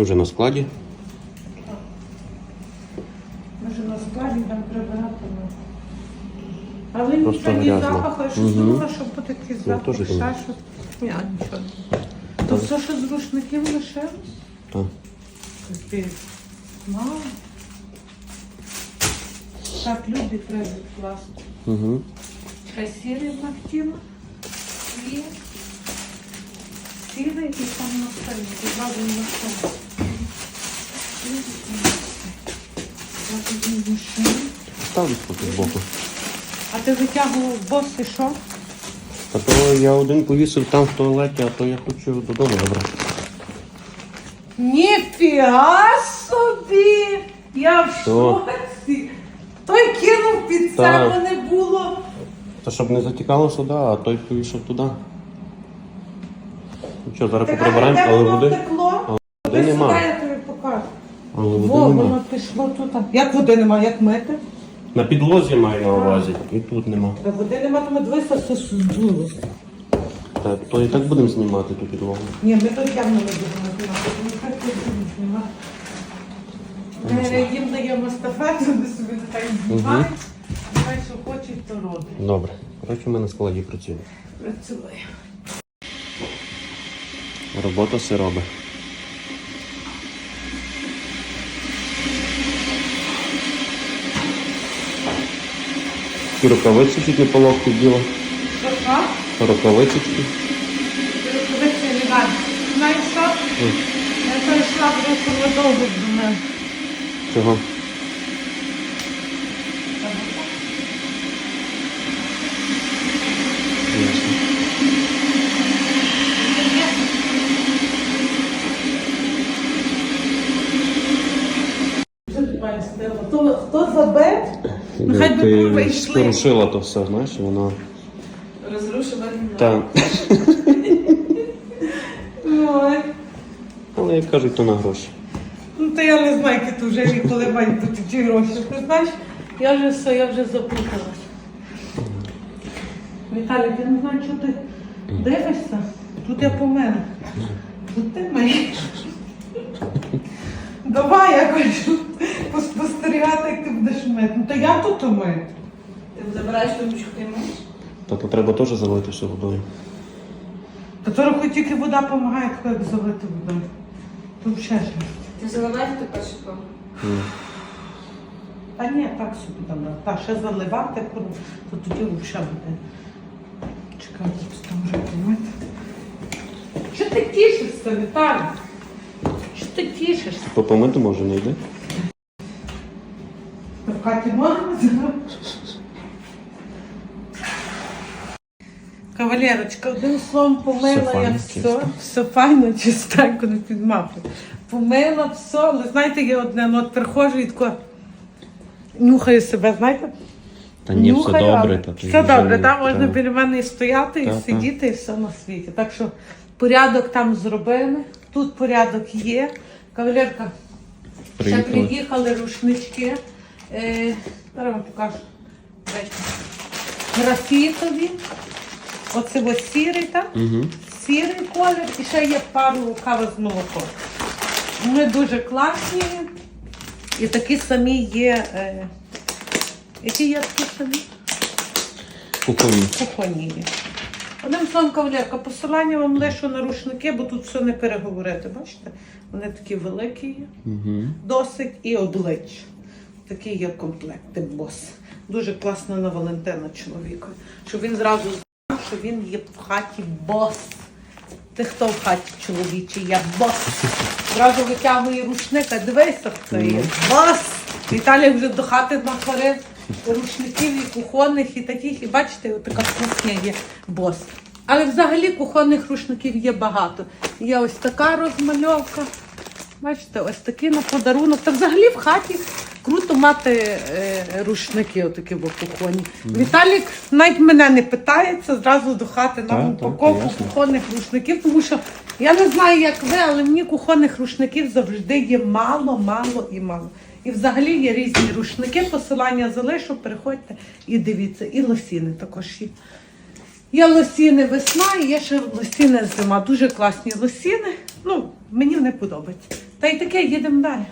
Ми вже на складі. Може на складі там прибирати. ну. Але ні, Просто це ні грязно. запаху, я щось Мгм. думала, що буде такий Я запах, теж ще думав. щось. Ні, а нічого. То все, що з рушників лишилось? Так. Капець. Мало. Так, люди треба класти. Угу. Ще сірий Мартіна і сірий і там на столі. І зразу на столі. Сірий і на столі. Я тоді машину. Ставлю поки збоку. А ти витягував бос і що? Та то я один повісив там в туалеті, а то я хочу додому забрати. Ніфіга собі! Я в Що? шоці! Той кинув під Так. себе не було. Та щоб не затікало сюди, а той повішав туди. Ну що, зараз Так, поприбираємо, а але воно води. втекло? Води Ти сюди, я тобі покажу. Але води Во, нема. воно пішло тут. Як води нема, як мити? На підлозі маю на увазі. І тут нема. Та води нема, то ми дивися, все здуло. Та, то і так будемо знімати ту підлогу. Ні, ми тут явно не будемо знімати, ми так не будемо знімати. Ми їм даємо естафету, вони собі нехай знімають. Нехай що хочуть, то роблять. Добре. Коротше, ми на складі працюємо. Працює. Робота все робить. Рукавиці чуть не по локті діло. Рукавиці чуть. Рукавиці не. Знаєш що? Я то йшла просто довго до мене. Чого? Ясно. Ти маєш? Хто, забив? Нехай би Ти курва йшли. порушила то все, знаєш, і воно. Розрушила Та. Ой. Але як кажуть, то на гроші. Ну, то я не знаю, які тут вже коли мають бути ті гроші. Ти знаєш, я вже все, я вже заплуталась. Віталій, я не знаю, що ти дивишся. Тут я помила. Тут ти миєш. Давай я поспостерігати, як ти будеш мити. Ну то я тут мию. Ти забираєш тому, що ти можеш? Та то треба теж залити все водою. Та то рахуй тільки вода допомагає, тако, як залити водою. То ще ж. Ти заливаєш ти перше то? Ні. Та ні, так собі там. Та ще заливати, то тоді взагалі буде. Чекай, тут там вже помити. Що ти тішишся, Віталій? Що ти тішишся? То помити може не йде. В хаті можна? Кавалерочка, одним словом помила Все я все, все файно, чистенько, не підмахую. Помила все, але знаєте, є одне, ну от приходжу і тако нюхаю себе, знаєте? Та ні, все Нюхаю, добре. Та, ти все вже добре, там можна та. біля мене і стояти, і Та, та. сидіти, і все на світі. Так що порядок там зробили, тут порядок є. Кавалерка, ще Приїхали. приїхали рушнички. Е, зараз вам покажу. Графітові. Оце ось сірий, так? Угу. Сірий колір і ще є пару кави з молоком. Вони дуже класні. І такі самі є. Е, які є такі самі? Кухонні. Кухонні є. Одним словом, кавалерка, посилання вам лишу на рушники, бо тут все не переговорити. Бачите? Вони такі великі є Угу. досить і обличчя. Такі є комплекти бос. Дуже класно на Валентина чоловікові. Щоб він зразу знав, що він є в хаті бос. Ти хто в хаті чоловічий? Я бос. Зразу витягує рушника, дивися, хто є. Бос! Віталій вже до хати нахварив рушників і кухонних, і таких. І бачите, така кухня є бос. Але взагалі кухонних рушників є багато. Є ось така розмальовка. Бачите, ось такі на подарунок. Та взагалі в хаті круто мати е, рушники, отакі в кухоні. Віталік навіть мене не питається, зразу до хати Так, нам так, упаковку ясно. кухонних рушників, тому що я не знаю, як ви, але мені кухонних рушників завжди є мало, мало і мало. І взагалі є різні рушники, посилання залишу, переходьте і дивіться. І лосіни також є. Є лосіни весна і є ще лосіни зима. Дуже класні лосіни. Ну, мені не подобається. Та й таке, їдемо далі.